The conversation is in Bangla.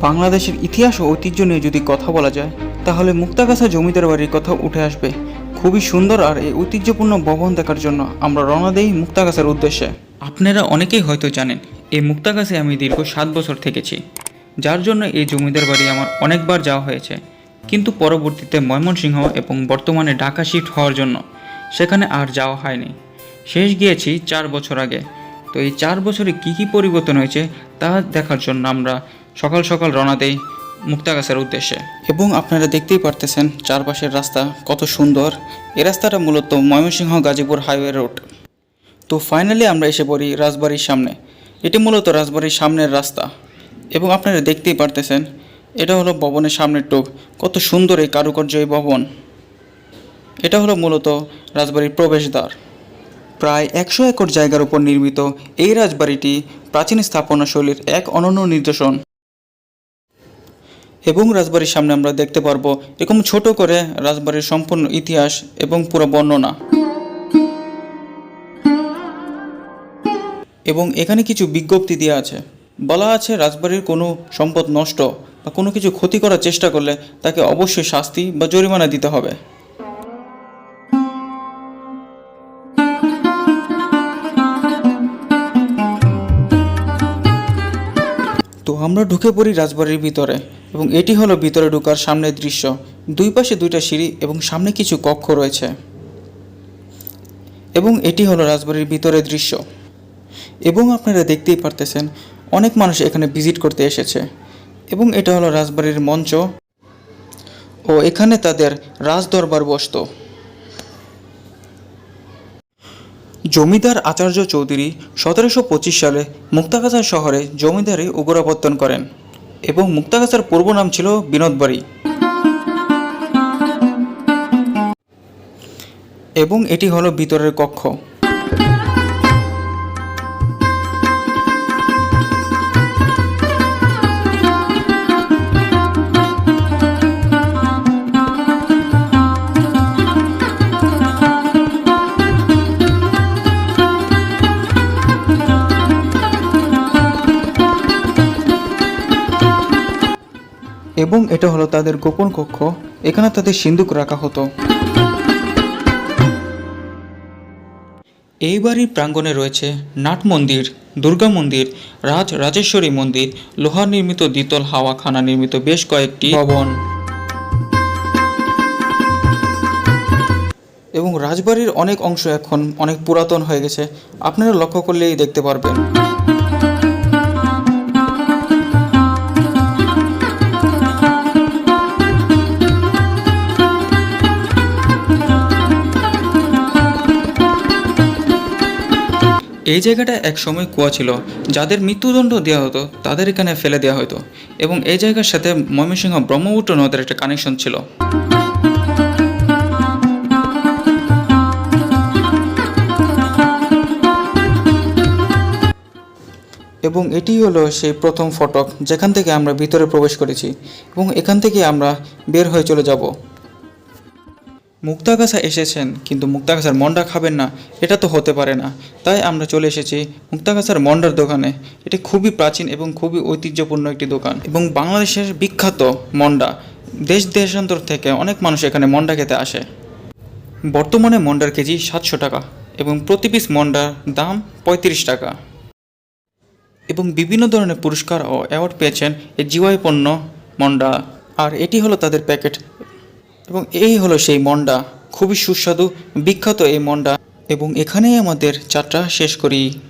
বাংলাদেশের ইতিহাস ও ঐতিহ্য নিয়ে যদি কথা বলা যায়, তাহলে মুক্তাগাছা জমিদার বাড়ির কথা উঠে আসবে। খুবই সুন্দর আর এই ঐতিহ্যপূর্ণ ভবন দেখার জন্য আমরা রওনা দেই মুক্তাগাছার উদ্দেশ্যে। আপনারা অনেকেই হয়তো জানেন, এই মুক্তাগাছে আমি দীর্ঘ সাত বছর থেকেছি। যার জন্য এই জমিদার বাড়ি আমার অনেকবার যাওয়া হয়েছে। কিন্তু পরবর্তীতে ময়মনসিংহ এবং বর্তমানে ঢাকা শিফট হওয়ার জন্য সেখানে আর যাওয়া হয়নি। শেষ গিয়েছি চার বছর আগে। তো এই চার বছরে কি কি পরিবর্তন হয়েছে, তা দেখার জন্য আমরা সকাল সকাল রওনা দেই মুক্তাগাছার উদ্দেশ্যে। এবং আপনারা দেখতেই পারতেছেন চারপাশের রাস্তা কত সুন্দর। এ রাস্তাটা মূলত ময়মনসিংহ গাজীপুর হাইওয়ে রোড। তো ফাইনালি আমরা এসে পড়ি রাজবাড়ির সামনে। এটি মূলত রাজবাড়ির সামনের রাস্তা। এবং আপনারা দেখতেই পারতেছেন এটা হলো ভবনের সামনের টোপ কত সুন্দর এই কারুকার্য এই ভবন। এটা হলো মূলত রাজবাড়ির প্রবেশদ্বার। প্রায় একশো একর জায়গার উপর নির্মিত এই রাজবাড়িটি প্রাচীন স্থাপনা শৈলীর এক অনন্য নিদর্শন। এবং রাজবাড়ির সামনে আমরা দেখতে পারব এরকম ছোট করে রাজবাড়ির সম্পূর্ণ ইতিহাস এবং পুরো বর্ণনা। এবং এখানে কিছু বিজ্ঞপ্তি দেওয়া আছে। বলা আছে রাজবাড়ির কোনো সম্পদ নষ্ট বা কোনো কিছু ক্ষতি করার চেষ্টা করলে তাকে অবশ্যই শাস্তি বা জরিমানা দিতে হবে। তো আমরা ঢুকে পড়ি রাজবাড়ির ভিতরে এবং এটি হলো ভিতরে ঢোকার সামনের দৃশ্য। দুই পাশে দুইটা সিঁড়ি এবং সামনে কিছু কক্ষ রয়েছে। এবং এটি হলো রাজবাড়ির ভিতরের দৃশ্য। এবং আপনারা দেখতেই পারতেছেন, অনেক মানুষ এখানে ভিজিট করতে এসেছে। এবং এটা হলো রাজবাড়ির মঞ্চ। ও এখানে তাদের রাজদরবার বসতো। জমিদার আচার্য চৌধুরী সতেরোশো পঁচিশ সালে মুক্তাগাছা শহরে জমিদারি উগ্রাবর্তন করেন এবং মুক্তাগাছার পূর্ব নাম ছিল বিনোদবাড়ি। এবং এটি হলো ভিতরের কক্ষ। এবং এটা হলো তাদের গোপন কক্ষ। এখানে তাদের সিন্দুক রাখা হতো। এই বাড়ির প্রাঙ্গণে রয়েছে নাট মন্দির, দুর্গা মন্দির, রাজ রাজেশ্বরী মন্দির, লোহার নির্মিত দ্বিতল হাওয়াখানা নির্মিত বেশ কয়েকটি ভবন। এবং রাজবাড়ির অনেক অংশ এখন অনেক পুরাতন হয়ে গেছে। আপনারা লক্ষ্য করলেই দেখতে পারবেন। এই জায়গাটা এক সময় কুয়া ছিল। যাদের মৃত্যুদণ্ড দেওয়া হতো, তাদের এখানে ফেলে দেওয়া হতো। এবং এই জায়গার সাথে ময়মনসিংহ ব্রহ্মপুত্র নদের একটা কানেকশন ছিল। এবং এটি হলো সেই প্রথম ফটক যেখান থেকে আমরা ভিতরে প্রবেশ করেছি। এবং এখান থেকে আমরা বের হয়ে চলে যাব। মুক্তাগাছা এসেছেন, কিন্তু মুক্তাগাছার মন্ডা খাবেন না, এটা তো হতে পারে না। তাই আমরা চলে এসেছি মুক্তাগাছার মন্ডার দোকানে। এটি খুবই প্রাচীন এবং খুবই ঐতিহ্যপূর্ণ একটি দোকান এবং বাংলাদেশের বিখ্যাত মন্ডা। দেশ দেশান্তর থেকে অনেক মানুষ এখানে মন্ডা খেতে আসে। বর্তমানে মন্ডার কেজি সাতশো টাকা এবং প্রতি পিস মন্ডার দাম পঁয়ত্রিশ টাকা। এবং বিভিন্ন ধরনের পুরস্কার ও অ্যাওয়ার্ড পেয়েছেন এই জিওয়াই পণ্য মন্ডা। আর এটি হলো তাদের প্যাকেট এবং এই হলো সেই মন্ডা। খুবই সুস্বাদু, বিখ্যাত এই মন্ডা। এবং এখানেই আমাদের যাত্রা শেষ করি।